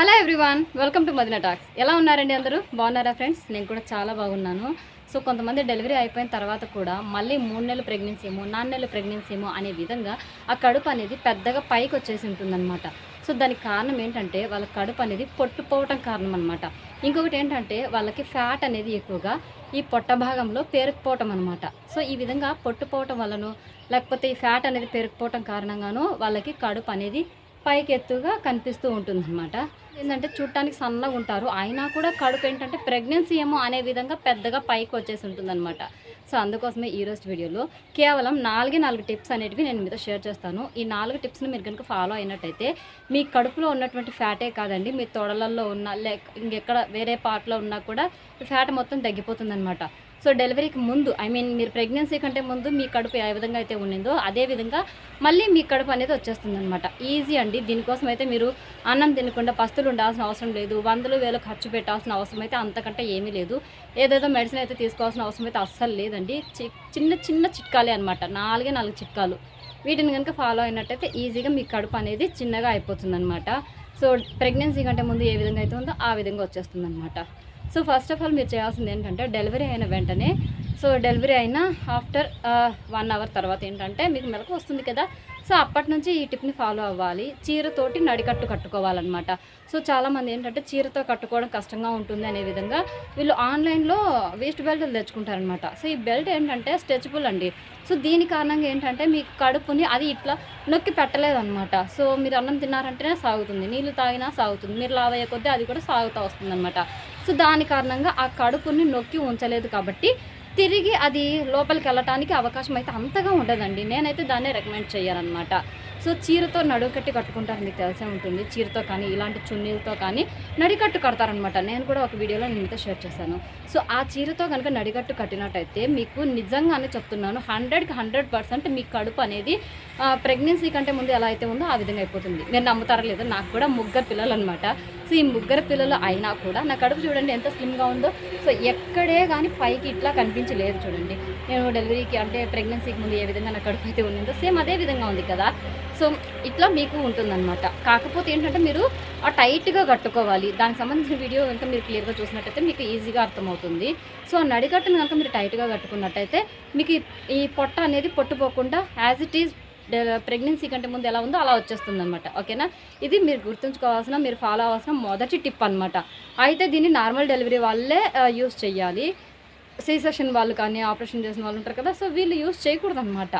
Hello everyone welcome to Madina talks. ఎలా ఉన్నారండి అందరూ? బాగున్నారా ఫ్రెండ్స్? నేను కూడా చాలా బాగున్నాను. సో కొంతమంది డెలివరీ అయిపోయిన తర్వాత కూడా మళ్ళీ మూడు నెలలు ప్రెగ్నెన్సీ ఏమో నాలుగు నెలలు ప్రెగ్నెన్సీ ఏమో అనే విధంగా ఆ కడుపు అనేది పెద్దగా పైకి వచ్చేసి ఉంటుందన్నమాట. సో దానికి కారణం ఏంటంటే వాళ్ళ కడుపు అనేది పొట్టుపోవటం కారణం అనమాట ఇంకొకటి ఏంటంటే వాళ్ళకి ఫ్యాట్ అనేది ఎక్కువగా ఈ పొట్ట భాగంలో పేరుకుపోవటం అనమాట సో ఈ విధంగా పొట్టుపోవటం వలన లేకపోతే ఈ ఫ్యాట్ అనేది పేరుకుపోవటం కారణంగానూ వాళ్ళకి కడుపు అనేది పైకి ఎత్తుగా కనిపిస్తూ ఉంటుందన్నమాట. ఏంటంటే చూడటానికి సన్నగా ఉంటారు. అయినా కూడా కడుపు ఏంటంటే ప్రెగ్నెన్సీ ఏమో అనే విధంగా పెద్దగా పైకి వచ్చేసి ఉంటుందన్నమాట. సో అందుకోసమే ఈరోజు వీడియోలో కేవలం నాలుగే నాలుగు టిప్స్ అనేటివి నేను మీతో షేర్ చేస్తాను. ఈ నాలుగు టిప్స్ని మీరు కనుక ఫాలో అయినట్టయితే మీ కడుపులో ఉన్నటువంటి ఫ్యాటే కాదండి మీ తొడలల్లో ఉన్న లేక ఇంకెక్కడ వేరే పార్ట్లో ఉన్నా కూడా ఫ్యాట్ మొత్తం తగ్గిపోతుందన్నమాట. సో డెలివరీకి ముందు ఐ మీన్ మీరు ప్రెగ్నెన్సీ కంటే ముందు మీ కడుపు ఏ విధంగా అయితే ఉండిందో అదే విధంగా మళ్ళీ మీ కడుపు అనేది వచ్చేస్తుంది అనమాట ఈజీ అండి. దీనికోసం అయితే మీరు అన్నం తినకుండా పస్తులు ఉండాల్సిన అవసరం లేదు. వందలు వేలు ఖర్చు పెట్టాల్సిన అవసరం అయితే అంతకంటే ఏమీ లేదు. ఏదేదో మెడిసిన్ అయితే తీసుకోవాల్సిన అవసరం అయితే అస్సలు లేదండి. చి- చిన్న చిన్న చిట్కాలే అనమాట నాలుగే నాలుగు చిట్కాలు. వీటిని కనుక ఫాలో అయినట్టయితే ఈజీగా మీ కడుపు అనేది చిన్నగా అయిపోతుంది అనమాట సో ప్రెగ్నెన్సీ కంటే ముందు ఏ విధంగా అయితే ఉందో ఆ విధంగా వచ్చేస్తుంది అనమాట సో ఫస్ట్ ఆఫ్ ఆల్ మీరు చేయాల్సింది ఏంటంటే డెలివరీ అయిన వెంటనే సో డెలివరీ అయిన ఆఫ్టర్ వన్ అవర్ తర్వాత ఏంటంటే మీకు మెలకు వస్తుంది కదా సో అప్పటి నుంచి ఈ టిప్ని ఫాలో అవ్వాలి. చీరతోటి నడికట్టు కట్టుకోవాలన్నమాట. సో చాలామంది ఏంటంటే చీరతో కట్టుకోవడం కష్టంగా ఉంటుంది అనే విధంగా వీళ్ళు ఆన్లైన్లో వేస్ట్ బెల్ట్ తెచ్చుకుంటారనమాట సో ఈ బెల్ట్ ఏంటంటే స్ట్రెచబుల్ అండి. సో దీని కారణంగా ఏంటంటే మీకు కడుపుని అది ఇట్లా నొక్కి పెట్టలేదన్నమాట. సో మీరు అన్నం తిన్నారంటేనే సాగుతుంది. నీళ్ళు తాగినా సాగుతుంది. మీరు లావయ్యే కొద్దీ అది కూడా సాగుతూ వస్తుంది సో దాని కారణంగా ఆ కడుపుని నొక్కి ఉంచలేదు కాబట్టి తిరిగి అది లోపలికి వెళ్ళటానికి అవకాశం అయితే అంతగా ఉండదండి. నేనైతే దాన్నే రికమెండ్ చేయాలన్నమాట సో చీరతో నడుకట్టి కట్టుకుంటారు మీకు తెలిసే ఉంటుంది. చీరతో కానీ ఇలాంటి చున్నీలతో కానీ నడికట్టు కడతారనమాట నేను కూడా ఒక వీడియోలో నేనైతే షేర్ చేశాను. సో ఆ చీరతో కనుక నడికట్టు కట్టినట్టయితే మీకు నిజంగానే చెప్తున్నాను హండ్రెడ్కి హండ్రెడ్ పర్సెంట్ మీ కడుపు అనేది ప్రెగ్నెన్సీ కంటే ముందు ఎలా అయితే ఉందో ఆ విధంగా అయిపోతుంది. మీరు నమ్ముతారా లేదో నాకు కూడా ముగ్గురు పిల్లలు అనమాట సో ఈ ముగ్గురు పిల్లలు అయినా కూడా నా కడుపు చూడండి ఎంత స్లిమ్గా ఉందో. సో ఎక్కడే కానీ పైకి ఇట్లా కనిపించలేదు చూడండి. నేను డెలివరీకి అంటే ప్రెగ్నెన్సీకి ముందు ఏ విధంగా నా కడుపు అయితే ఉండిందో సేమ్ అదే విధంగా ఉంది కదా. సో ఇట్లా మీకు ఉంటుందన్నమాట. కాకపోతే ఏంటంటే మీరు ఆ టైట్గా కట్టుకోవాలి. దానికి సంబంధించిన వీడియో కనుక మీరు క్లియర్గా చూసినట్టయితే మీకు ఈజీగా అర్థమవుతుంది. సో నడికట్టును కనుక మీరు టైట్గా కట్టుకున్నట్టయితే మీకు ఈ పొట్ట అనేది పొట్టుపోకుండా యాజ్ ఇట్ ఈజ్ ప్రెగ్నెన్సీ కంటే ముందు ఎలా ఉందో అలా వచ్చేస్తుంది అనమాట ఓకేనా? ఇది మీరు గుర్తుంచుకోవాల్సిన మీరు ఫాలో అవ్వాల్సిన మొదటి టిప్ అనమాట అయితే దీన్ని నార్మల్ డెలివరీ వాళ్ళే యూస్ చేయాలి సి సెక్షన్ వాళ్ళు కానీ ఆపరేషన్ చేసిన వాళ్ళు ఉంటారు కదా సో వీళ్ళు యూస్ చేయకూడదు అనమాట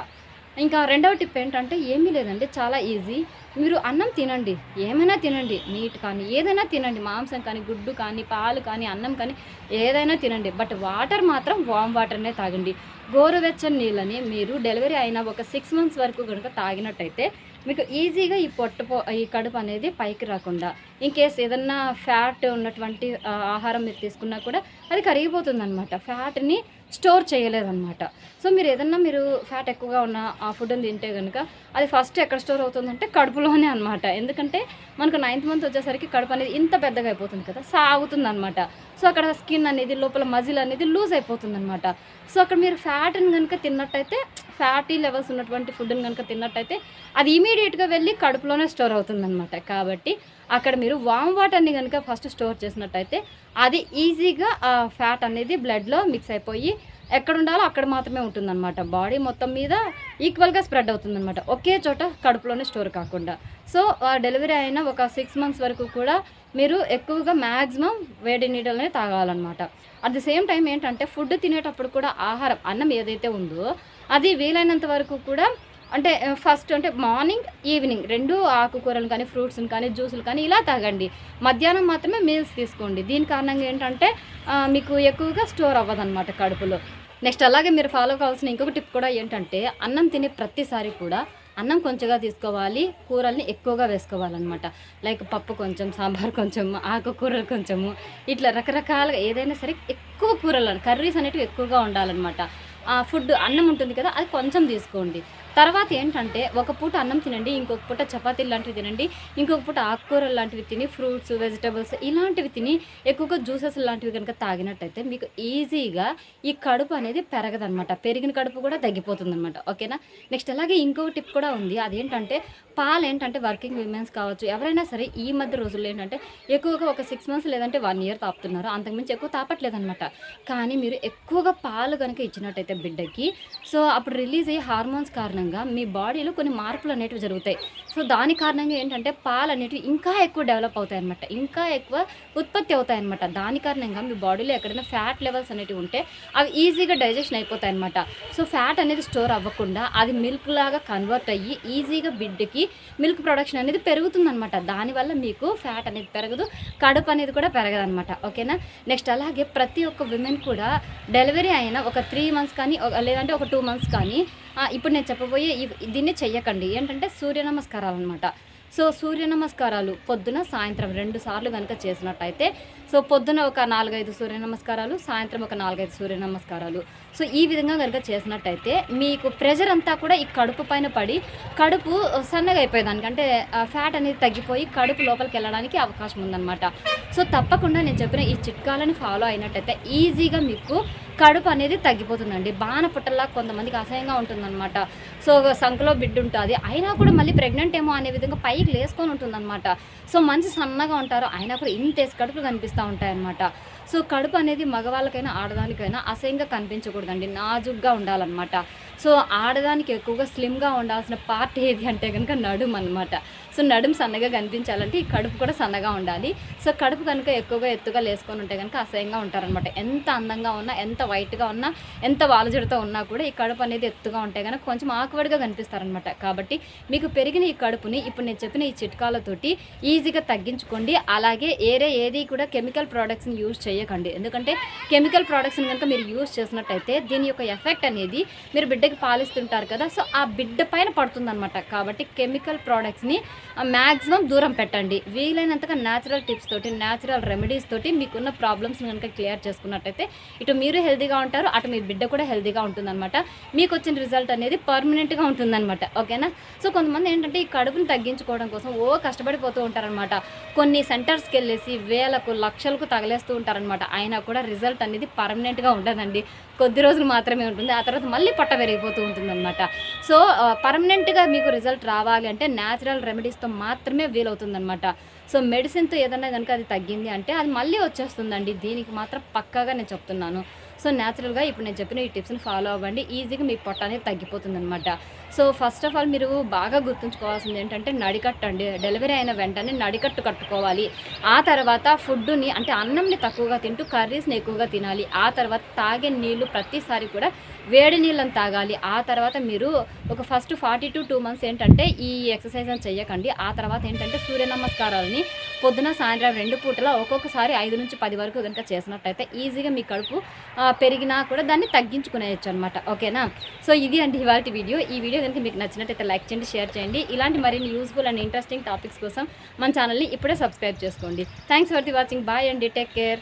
ఇంకా రెండవ టిప్ ఏంటంటే ఏమీ లేదండి చాలా ఈజీ. మీరు అన్నం తినండి ఏమైనా తినండి మీట్ కానీ ఏదైనా తినండి మాంసం కానీ గుడ్డు కానీ పాలు కానీ అన్నం కానీ ఏదైనా తినండి. బట్ వాటర్ మాత్రం వామ్ వాటర్నే తాగండి. గోరువెచ్చని నీళ్ళని మీరు డెలివరీ అయిన ఒక సిక్స్ మంత్స్ వరకు కనుక తాగినట్టయితే మీకు ఈజీగా ఈ పొట్టపో ఈ కడుపు అనేది పైకి రాకుండా ఇన్ కేస్ ఏదన్నా ఫ్యాట్ ఉన్నటువంటి ఆహారం మీరు తీసుకున్నా కూడా అది కరిగిపోతుంది అనమాట ఫ్యాట్ని స్టోర్ చేయలేదన్నమాట. సో మీరు ఏదన్నా మీరు ఫ్యాట్ ఎక్కువగా ఉన్న ఆ ఫుడ్ని తింటే కనుక అది ఫస్ట్ ఎక్కడ స్టోర్ అవుతుందంటే కడుపులోనే అనమాట ఎందుకంటే మనకు నైన్త్ మంత్ వచ్చేసరికి కడుపు అనేది ఇంత పెద్దగా అయిపోతుంది కదా సాగుతుంది అనమాట సో అక్కడ స్కిన్ అనేది లోపల మజిల్ అనేది లూజ్ అయిపోతుంది అనమాట సో అక్కడ మీరు ఫ్యాట్ని కనుక తిన్నట్టయితే ఫ్యాటీ లెవెల్స్ ఉన్నటువంటి ఫుడ్ని కనుక తిన్నట్టయితే అది ఇమీడియట్గా వెళ్ళి కడుపులోనే స్టోర్ అవుతుంది కాబట్టి అక్కడ మీరు వామ్ వాటర్ని కనుక ఫస్ట్ స్టోర్ చేసినట్టయితే అది ఈజీగా ఆ ఫ్యాట్ అనేది బ్లడ్లో మిక్స్ అయిపోయి ఎక్కడ ఉండాలో అక్కడ మాత్రమే ఉంటుందన్నమాట. బాడీ మొత్తం మీద ఈక్వల్గా స్ప్రెడ్ అవుతుందన్నమాట. ఒకే చోట కడుపులోనే స్టోర్ కాకుండా. సో డెలివరీ అయిన ఒక సిక్స్ మంత్స్ వరకు కూడా మీరు ఎక్కువగా మ్యాక్సిమం వేడి నీడలనే తాగాలన్నమాట. అట్ ది సేమ్ టైం ఏంటంటే ఫుడ్ తినేటప్పుడు కూడా ఆహారం అన్నం ఏదైతే ఉందో అది వీలైనంత వరకు కూడా అంటే ఫస్ట్ అంటే మార్నింగ్ ఈవినింగ్ రెండు ఆకుకూరలు కానీ ఫ్రూట్స్ని కానీ జ్యూసులు కానీ ఇలా తాగండి. మధ్యాహ్నం మాత్రమే మీల్స్ తీసుకోండి. దీని కారణంగా ఏంటంటే మీకు ఎక్కువగా స్టోర్ అవ్వదన్నమాట కడుపులో. నెక్స్ట్ అలాగే మీరు ఫాలో కావాల్సిన ఇంకొక టిప్ కూడా ఏంటంటే అన్నం తినే ప్రతిసారి కూడా అన్నం కొంచెంగా తీసుకోవాలి కూరల్ని ఎక్కువగా వేసుకోవాలన్నమాట. లైక్ పప్పు కొంచెం సాంబార్ కొంచెం ఆకుకూరలు కొంచెము ఇట్లా రకరకాలుగా ఏదైనా సరే ఎక్కువ కూరలు కర్రీస్ అనేటివి ఎక్కువగా ఉండాలన్నమాట. ఆ ఫుడ్ అన్నం ఉంటుంది కదా అది కొంచెం తీసుకోండి. తర్వాత ఏంటంటే ఒక పూట అన్నం తినండి ఇంకొక పూట చపాతీలు లాంటివి తినండి ఇంకొక పూట ఆకుకూరలు లాంటివి తిని ఫ్రూట్స్ వెజిటబుల్స్ ఇలాంటివి తిని ఎక్కువగా జ్యూసెస్ లాంటివి కనుక తాగినట్టయితే మీకు ఈజీగా ఈ కడుపు అనేది పెరగదనమాట పెరిగిన కడుపు కూడా తగ్గిపోతుంది అనమాట ఓకేనా? నెక్స్ట్ అలాగే ఇంకొక టిప్ కూడా ఉంది. అదేంటంటే పాలు ఏంటంటే వర్కింగ్ విమెన్స్ కావచ్చు ఎవరైనా సరే ఈ మధ్య రోజుల్లో ఏంటంటే ఎక్కువగా ఒక సిక్స్ మంత్స్ లేదంటే వన్ ఇయర్ తాపుతున్నారు. అంతకుమించి ఎక్కువ తాపట్లేదు అనమాట కానీ మీరు ఎక్కువగా పాలు కనుక ఇచ్చినట్టయితే బిడ్డకి సో అప్పుడు రిలీజ్ అయ్యే హార్మోన్స్ కారణంగా మీ బాడీలో కొన్ని మార్పులు అనేటివి జరుగుతాయి. సో దాని కారణంగా ఏంటంటే పాలు అనేటివి ఇంకా ఎక్కువ డెవలప్ అవుతాయి అనమాట ఇంకా ఎక్కువ ఉత్పత్తి అవుతాయి అనమాట దాని కారణంగా మీ బాడీలో ఎక్కడైనా ఫ్యాట్ లెవెల్స్ అనేటివి ఉంటే అవి ఈజీగా డైజెషన్ అయిపోతాయి అనమాట సో ఫ్యాట్ అనేది స్టోర్ అవ్వకుండా అది మిల్క్ లాగా కన్వర్ట్ అయ్యి ఈజీగా బిడ్డకి మిల్క్ ప్రొడక్షన్ అనేది పెరుగుతుందనమాట దానివల్ల మీకు ఫ్యాట్ అనేది పెరగదు కడుపు అనేది కూడా పెరగదు అనమాట ఓకేనా నెక్స్ట్ అలాగే ప్రతి ఒక్క విమెన్ కూడా డెలివరీ అయిన ఒక త్రీ మంత్స్ కానీ లేదంటే ఒక టూ మంత్స్ కానీ ఇప్పుడు నేను చెప్పబోయే దీన్ని చెయ్యకండి. ఏంటంటే సూర్య నమస్కారాలు అనమాట సో సూర్య నమస్కారాలు పొద్దున సాయంత్రం రెండు సార్లు కనుక చేసినట్టయితే సో పొద్దున ఒక నాలుగైదు సూర్య నమస్కారాలు సాయంత్రం ఒక నాలుగైదు సూర్య నమస్కారాలు. సో ఈ విధంగా కనుక చేసినట్టయితే మీకు ప్రెషర్ అంతా కూడా ఈ కడుపు పైన పడి కడుపు సన్నగా అయిపోయేదానికి అంటే ఫ్యాట్ అనేది తగ్గిపోయి కడుపు లోపలికి వెళ్ళడానికి అవకాశం ఉందన్నమాట. సో తప్పకుండా నేను చెప్పిన ఈ చిట్కాలను ఫాలో అయినట్టయితే ఈజీగా మీకు కడుపు అనేది తగ్గిపోతుందండి. బాణ పుట్టల్లా కొంతమందికి అసహ్యంగా ఉంటుందన్నమాట. సో సంఖలో బిడ్డ ఉంటుంది. అయినా కూడా మళ్ళీ ప్రెగ్నెంట్ ఏమో అనే విధంగా పైకి లేసుకొని ఉంటుందన్నమాట. సో మంచి సన్నగా ఉంటారు. అయినా కూడా ఇంత వేసి కడుపులు కనిపిస్తూ ఉంటాయన్నమాట. సో కడుపు అనేది మగవాళ్ళకైనా ఆడదానికైనా అసహ్యంగా కనిపించకూడదండి. నాజుగ్గా ఉండాలన్నమాట. సో ఆడదానికి ఎక్కువగా స్లిమ్గా ఉండాల్సిన పార్ట్ ఏది అంటే కనుక నడుము అనమాట సో నడుము సన్నగా కనిపించాలంటే ఈ కడుపు కూడా సన్నగా ఉండాలి. సో కడుపు కనుక ఎక్కువగా ఎత్తుగా లేసుకొని ఉంటే కనుక అసహ్యంగా ఉంటారనమాట ఎంత అందంగా ఉన్నా ఎంత వైట్గా ఉన్నా ఎంత వాలజడితో ఉన్నా కూడా ఈ కడుపు అనేది ఎత్తుగా ఉంటే కనుక కొంచెం ఆకువడిగా కనిపిస్తారనమాట కాబట్టి మీకు పెరిగిన ఈ కడుపుని ఇప్పుడు నేను చెప్పిన ఈ చిట్కాలతోటి ఈజీగా తగ్గించుకోండి. అలాగే ఏరే ఏది కూడా కెమికల్ ప్రోడక్ట్స్ని యూజ్ చేయకండి. ఎందుకంటే కెమికల్ ప్రోడక్ట్స్ని కనుక మీరు యూజ్ చేసినట్టయితే దీని యొక్క ఎఫెక్ట్ అనేది మీరు బిడ్డకి పాలిస్తుంటారు కదా. సో ఆ బిడ్డ పైన పడుతుందన్నమాట. కాబట్టి కెమికల్ ప్రోడక్ట్స్ని మ్యాక్సిమం దూరం పెట్టండి. వీలైనంతగా న్యాచురల్ టిప్స్ తోటి న్యాచురల్ రెమెడీస్ తోటి మీకున్న ప్రాబ్లమ్స్ని కనుక క్లియర్ చేసుకున్నట్టయితే ఇటు మీరు హెల్తీగా ఉంటారు అటు మీ బిడ్డ కూడా హెల్తీగా ఉంటుందన్నమాట. మీకు వచ్చిన రిజల్ట్ అనేది పర్మనెంట్గా ఉంటుందన్నమాట. ఓకేనా సో కొంతమంది ఏంటంటే ఈ కడుపుని తగ్గించుకోవడం కోసం ఓ కష్టపడిపోతూ ఉంటారనమాట కొన్ని సెంటర్స్కి వెళ్ళేసి వేలకు లక్షలకు తగలేస్తూ ఉంటారనమాట అనమాట అయినా కూడా రిజల్ట్ అనేది పర్మనెంట్గా ఉండదండి. కొద్ది రోజులు మాత్రమే ఉంటుంది. ఆ తర్వాత మళ్ళీ పొట్ట పెరిగిపోతూ ఉంటుందన్నమాట. సో పర్మనెంట్గా మీకు రిజల్ట్ రావాలి అంటే న్యాచురల్ రెమెడీస్తో మాత్రమే వీలవుతుందన్నమాట. సో మెడిసిన్తో ఏదన్నా కనుక అది తగ్గింది అంటే అది మళ్ళీ వచ్చేస్తుందండి. దీనికి మాత్రం పక్కాగా నేను చెప్తున్నాను. సో న్యాచురల్గా ఇప్పుడు నేను చెప్పిన ఈ టిప్స్ని ఫాలో అవ్వండి. ఈజీగా మీ పొట్ట అనేది తగ్గిపోతుందనమాట సో ఫస్ట్ ఆఫ్ ఆల్ మీరు బాగా గుర్తుంచుకోవాల్సింది ఏంటంటే నడికట్టు అండి డెలివరీ అయిన వెంటనే నడికట్టు కట్టుకోవాలి. ఆ తర్వాత ఫుడ్ని అంటే అన్నంని తక్కువగా తింటూ కర్రీస్ని ఎక్కువగా తినాలి. ఆ తర్వాత తాగే నీళ్ళు ప్రతిసారి కూడా వేడి నీళ్ళని తాగాలి. ఆ తర్వాత మీరు ఒక first forty to two months ఏంటంటే ఈ ఎక్సర్సైజ్ అని చెయ్యకండి. ఆ తర్వాత ఏంటంటే సూర్య నమస్కారాలని పొద్దున సాయంత్రం రెండు పూటలో ఒక్కొక్కసారి ఐదు నుంచి పది వరకు కనుక చేసినట్టయితే ఈజీగా మీ కడుపు పెరిగినా కూడా దాన్ని తగ్గించుకునేయచ్చు అనమాట ఓకేనా? సో ఇది అండి ఇవాళ వీడియో. ఈ వీడియో కనుక మీకు నచ్చినట్టయితే లైక్ చేయండి షేర్ చేయండి. ఇలాంటి మరిన్ని యూస్ఫుల్ అండ్ ఇంట్రెస్టింగ్ టాపిక్స్ కోసం మన ఛానల్ని ఇప్పుడే సబ్స్క్రైబ్ చేసుకోండి. Thanks for the watching. Bye అండి. Take care.